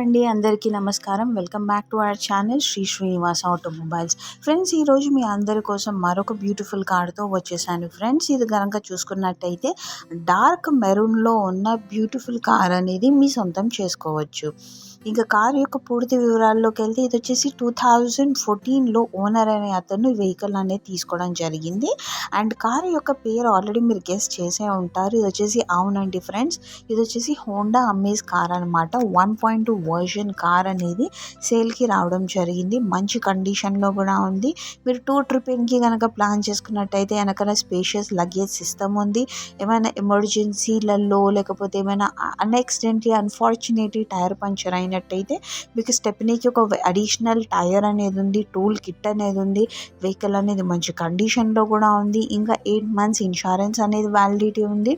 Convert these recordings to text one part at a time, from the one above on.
అండి అందరికీ నమస్కారం. Welcome back to our channel Shri Srinivas automobiles friends ఈరోజు మీ అందరి కోసం మరొక బ్యూటిఫుల్ కార్తో వచ్చేసాను. ఫ్రెండ్స్ ఇది కనుక చూసుకున్నట్టయితే డార్క్ మెరూన్లో ఉన్న బ్యూటిఫుల్ కార్ అనేది మీ సొంతం చేసుకోవచ్చు. ఇంకా కార్ యొక్క పూర్తి వివరాల్లోకి వెళ్తే ఇది వచ్చేసి టూ థౌజండ్ ఫోర్టీన్లో ఓనర్ అనే అతను వెహికల్ అనేది తీసుకోవడం జరిగింది. అండ్ కార్ యొక్క పేరు ఆల్రెడీ మీరు గెస్ట్ చేసే ఉంటారు. ఇది వచ్చేసి అవునండి ఫ్రెండ్స్. ఇది వచ్చేసి హోండా అమేజ్ కార్ అనమాట one point two version car అనేది సేల్కి రావడం జరిగింది. మంచి కండిషన్లో కూడా ఉంది. మీరు టూ ట్రిప్పింగ్కి కనుక ప్లాన్ చేసుకున్నట్టయితే వెనకాల స్పేషియస్ లగేజ్ సిస్టమ్ ఉంది. ఏమైనా ఎమర్జెన్సీలలో లేకపోతే ఏమైనా అన్ఎక్సిడెంట్లీ అన్ఫార్చునేట్లీ టైర్ పంచర్ అయినట్టయితే మీకు స్టెప్నీకి ఒక అడిషనల్ టైర్ అనేది ఉంది టూల్ కిట్ అనేది ఉంది. వెహికల్ అనేది మంచి కండిషన్లో కూడా ఉంది. ఇంకా ఎయిట్ మంత్స్ ఇన్సూరెన్స్ అనేది వ్యాలిడిటీ ఉంది.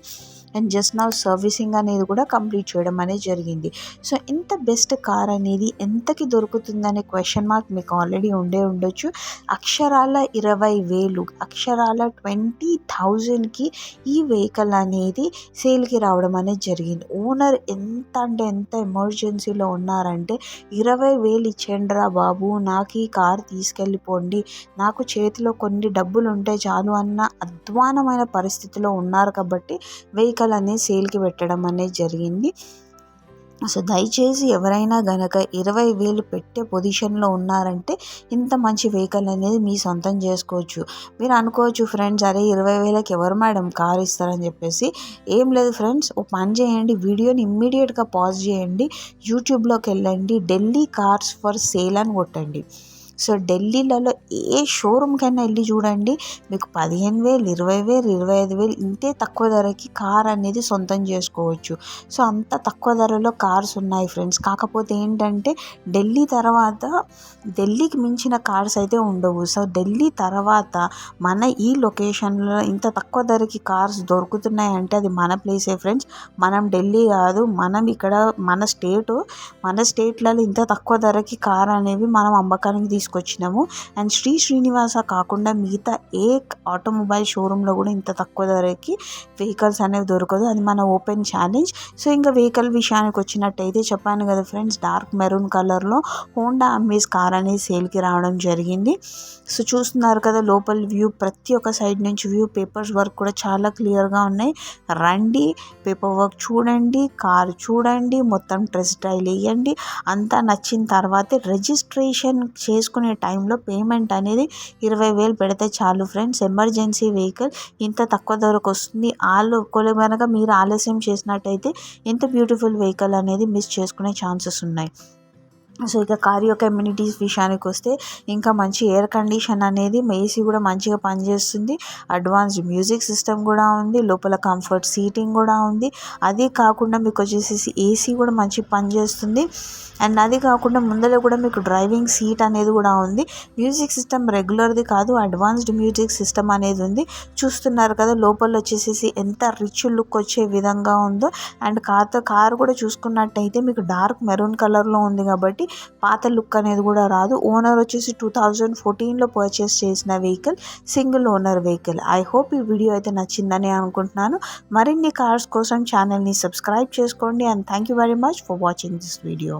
అండ్ జస్ట్ నా సర్వీసింగ్ అనేది కూడా కంప్లీట్ చేయడం అనేది జరిగింది. సో ఇంత బెస్ట్ కార్ అనేది ఎంతకి దొరుకుతుందనే క్వశ్చన్ మార్క్ మీకు ఆల్రెడీ ఉండే ఉండొచ్చు. అక్షరాల ఇరవై వేలు అక్షరాల ట్వంటీ థౌజండ్కి ఈ వెహికల్ అనేది సేల్కి రావడం అనేది జరిగింది. ఓనర్ ఎంత అంటే ఎంత ఎమర్జెన్సీలో ఉన్నారంటే ఇరవై వేలు ఇచ్చేయండిరా బాబు నాకు ఈ కార్ తీసుకెళ్ళిపోండి. నాకు చేతిలో కొన్ని డబ్బులు ఉంటే చాలు అన్న అధ్వానమైన పరిస్థితిలో ఉన్నారు కాబట్టి వెహికల్ అనేది సేల్కి పెట్టడం అనేది జరిగింది. సో దయచేసి ఎవరైనా గనక ఇరవై వేలు పెట్టే పొజిషన్లో ఉన్నారంటే ఇంత మంచి వెహికల్ అనేది మీ సొంతం చేసుకోవచ్చు. మీరు అనుకోవచ్చు ఫ్రెండ్స్ అరే ఇరవై వేలకి ఎవరు మేడం కారు ఇస్తారని చెప్పేసి. ఏం లేదు ఫ్రెండ్స్ ఓ పని చేయండి వీడియోని ఇమ్మీడియట్గా పాజ్ చేయండి యూట్యూబ్లోకి వెళ్ళండి ఢిల్లీ కార్స్ ఫర్ సేల్ అని కొట్టండి. సో ఢిల్లీలలో ఏ షోరూమ్కైనా వెళ్ళి చూడండి. మీకు పదిహేను వేలు ఇరవై వేలు ఇరవై ఐదు వేలు ఇంతే తక్కువ ధరకి కార్ అనేది సొంతం చేసుకోవచ్చు. సో అంత తక్కువ ధరలో కార్స్ ఉన్నాయి ఫ్రెండ్స్. కాకపోతే ఏంటంటే ఢిల్లీ తర్వాత ఢిల్లీకి మించిన కార్స్ అయితే ఉండవు. సో ఢిల్లీ తర్వాత మన ఈ లొకేషన్లో ఇంత తక్కువ ధరకి కార్స్ దొరుకుతున్నాయి అంటే అది మన ప్లేసే ఫ్రెండ్స్. మనం ఢిల్లీ కాదు మనం ఇక్కడ మన స్టేటు మన స్టేట్లలో ఇంత తక్కువ ధరకి కార్ అనేవి మనం అమ్మకానికి తీసుకు తీసుకొచ్చినాము. అండ్ శ్రీ శ్రీనివాస కాకుండా మిగతా ఏ ఆటోమొబైల్ షోరూంలో కూడా ఇంత తక్కువ ధరకి వెహికల్స్ అనేవి దొరకదు. అది మన ఓపెన్ ఛాలెంజ్. సో ఇంకా వెహికల్ విషయానికి వచ్చినట్టయితే చెప్పాను కదా ఫ్రెండ్స్ డార్క్ మెరూన్ కలర్లో హోండా అమ్మేస్ కార్ అనేది సేల్కి రావడం జరిగింది. సో చూస్తున్నారు కదా లోపల వ్యూ ప్రతి ఒక్క సైడ్ నుంచి వ్యూ పేపర్స్ వర్క్ కూడా చాలా క్లియర్గా ఉన్నాయి. రండి పేపర్ వర్క్ చూడండి కార్ చూడండి మొత్తం డ్రెస్ స్టైల్ వేయండి. అంతా నచ్చిన తర్వాతే రిజిస్ట్రేషన్ చేసుకుని తీసుకునే టైంలో పేమెంట్ అనేది ఇరవై వేలు పెడితే చాలు ఫ్రెండ్స్. ఎమర్జెన్సీ వెహికల్ ఇంత తక్కువ ధరకు వస్తుంది. వాళ్ళు ఒకవేళ కనుక మీరు ఆలస్యం చేసినట్టయితే ఇంత బ్యూటిఫుల్ వెహికల్ అనేది మిస్ చేసుకునే ఛాన్సెస్ ఉన్నాయి. సో ఇక కార్ యొక్క విషయానికి వస్తే ఇంకా మంచి ఎయిర్ కండిషన్ అనేది ఏసీ కూడా మంచిగా పనిచేస్తుంది. అడ్వాన్స్డ్ మ్యూజిక్ సిస్టమ్ కూడా ఉంది. లోపల కంఫర్ట్ సీటింగ్ కూడా ఉంది. అది కాకుండా మీకు వచ్చేసి ఏసీ కూడా మంచి పనిచేస్తుంది. అండ్ అది కాకుండా ముందర కూడా మీకు డ్రైవింగ్ సీట్ అనేది కూడా ఉంది. మ్యూజిక్ సిస్టమ్ రెగ్యులర్ది కాదు అడ్వాన్స్డ్ మ్యూజిక్ సిస్టమ్ అనేది ఉంది. చూస్తున్నారు కదా లోపల వచ్చేసేసి ఎంత రిచ్ లుక్ వచ్చే విధంగా ఉందో. అండ్ కార్తో కార్ కూడా చూసుకున్నట్టయితే మీకు డార్క్ మెరూన్ కలర్లో ఉంది కాబట్టి పాత లుక్ అనేది కూడా రాదు. ఓనర్ వచ్చేసి టూ థౌజండ్ ఫోర్టీన్లో పర్చేస్ చేసిన vehicle single owner vehicle I hope ఈ వీడియో అయితే నచ్చిందని అనుకుంటున్నాను. మరిన్ని కార్స్ కోసం ఛానల్ని సబ్స్క్రైబ్ చేసుకోండి and thank you very much for watching this video